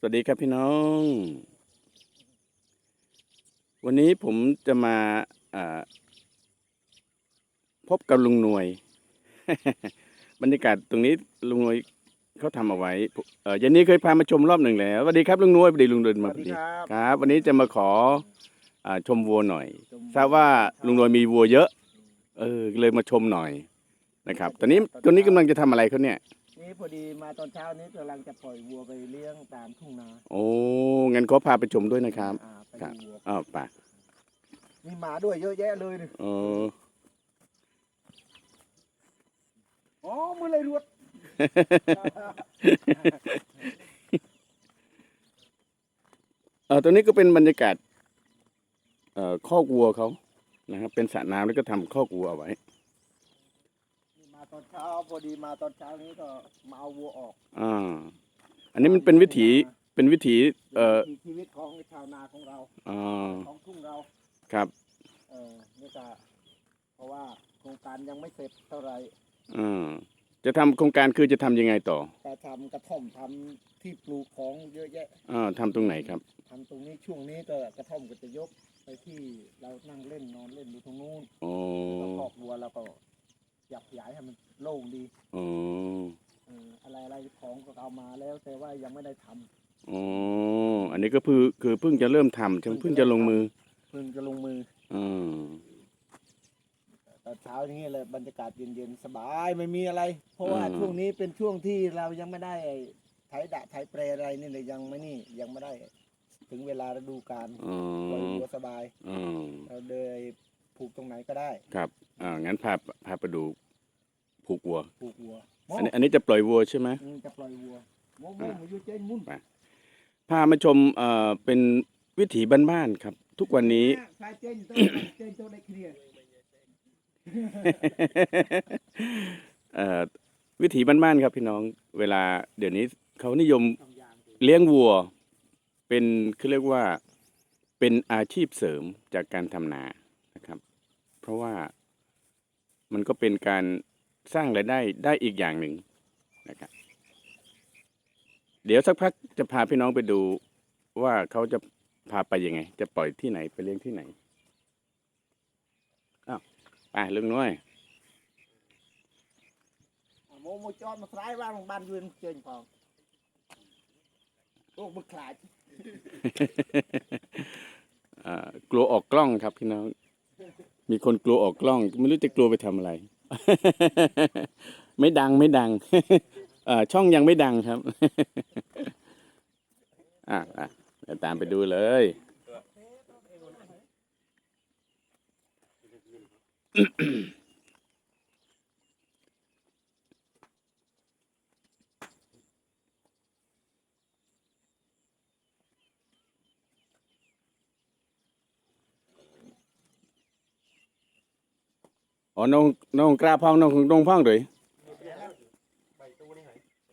สวัสดีครับพี่น้อง วันนี้ผมจะมาอ่าพบกับลุงหน่วย บรรยากาศตรงนี้ลุงหน่วยเขาทำเอาไว้เออเยันนี้เคยพามาชมรอบหนึ่งแล้วสวัสดีครับลุงหน่วยพอดีลุงเดินมาพอดีครับครับ วันนี้จะมาขออ่าชมวัวหน่อยทราบว่าลุงหน่วยมีวัวเยอะ เออเลยมาชมหน่อยนะครับ ตอนนี้ตอนนี้กำลังจะทำอะไรเขาเนี่ย นี่พอดีมาตอนเช้านี้กำลังจะปล่อยวัวไปเลี้ยงตามทุ่งนาโอ้งั้นขอพาไปชมด้วยนะครับ อ่าไปครับดูวัวอ้าวไป่ะมีหมาด้วยเยอะแยะเลยนี่เอออ๋อมือเลยรวด เออตรงนี้ก็เป็นบรรยากาศเอ่อคอกวัวเขานะครับเป็นสระน้ำแล้วก็ทำคอกวัวเอาไว้นี่มา ตอนเช้าพอดีมาตอนเช้านี้ก็มาเอาวัวออกอ่าอันนี้มันเป็นวิถีเป็นวิถีเอ่อวิถีชีวิตของชาวนาของเรา อ่าของทุ่งเรา ครับเออนี่ก็เพราะว่าโครงการยังไม่เสร็จเท่าไหร่อ่าจะทำโครงการคือจะทำยังไงต่อแต่ทำกระท่อมทำที่ปลูกของเยอะแยะอ่าทำตรงไหนครับ ทำตรงนี้ช่วงนี้ก็กระท่อมก็จะยกไปที่เรานั่งเล่นนอนเล่นอยู่ตรงนู้นอ๋อแล้วก็คอกวัวเราก็ อยากขยายให้มันโล่งดีอ๋อเอออะไรอะไรของก็เอามาแล้ว แต่ว่ายังไม่ได้ทำอ๋ออันนี้ก็คือคือเพิ่งจะเริ่มทำใช่ไหมเพิ่งจะลงมือเพิ่งจะลงมืออ่าตอนเช้าอย่างนี้เลยบรรยากาศเย็นๆสบายไม่มีอะไร เพราะว่าช่วงนี้เป็นช่วงที่เรายังไม่ได้ไถดะไถแปรอะไรนี่เลยยังไม่นี่ยังไม่ได้ ถึงเวลาฤดูกาลอ๋อปล่อยวัวสบายอ๋อเราเดยผูกตรงไหนก็ได้ ครับ อ่างั้นพาพาไปดูผูกวัว ผูกวัวโมอันนี้อันนี้จะปล่อยวัวใช่ไหมอืมจะปล่อยวัวโมโมมาอยู่เจนมุ่นพามาชมเอ่อเป็นวิถีบ้านๆครับ ทุกวันนี้ใครเจนโตเจนโตได้เคลียร์เอ่อวิถีบ้านๆครับพี่น้องเวลาเดี๋ยวนี้เขานิยมเลี้ยงวัว เป็นคือเรียกว่าเป็นอาชีพเสริมจากการทำนานะครับ เพราะว่า มันก็เป็นการสร้างรายได้ได้อีกอย่างหนึ่งนะครับ เดี๋ยวสักพักจะพาพี่น้องไปดูว่าเขาจะพาไปยังไง จะปล่อยที่ไหนไปเลี้ยงที่ไหนอ้าวไปลุงน้อยโมโมจอดมาสายว่างบ้านยืนเจนพองโอ้บึกขลาดอ่ากลัวออกกล้องครับพี่น้อง มีคนกลัวออกกล้อง ไม่รู้จะกลัวไปทำอะไร ไม่ดังไม่ดังช่องยังไม่ดังครับ อะอะเดี๋ยวตามไปดูเลยอ๋ อ๋อน้องน้องกล้าพองน้องน้องพองเลย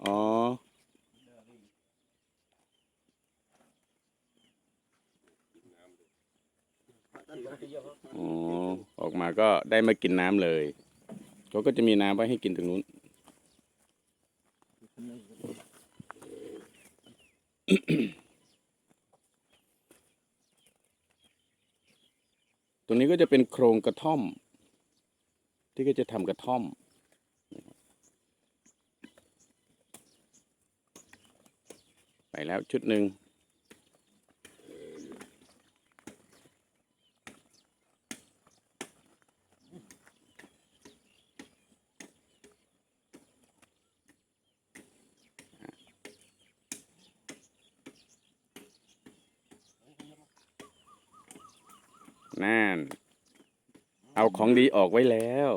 อ๋ออ๋อออกมาก็ได้มากินน้ำเลย เขาก็จะมีน้ำไว้ให้กินตรงนู้น ตรงนี้ก็จะเป็นโครงกระท่อม ที่ก็จะทำกระท่อมไปแล้วชุดหนึ่งนั่น เอาของดีออกไว้แล้ว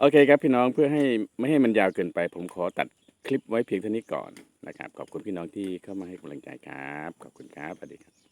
โอเคครับพี่น้องเพื่อให้ไม่ให้มันยาวเกินไป ผมขอตัดคลิปไว้เพียงเท่านี้ก่อนนะครับ ขอบคุณพี่น้องที่เข้ามาให้กำลังใจครับ ขอบคุณครับสวัสดีครับ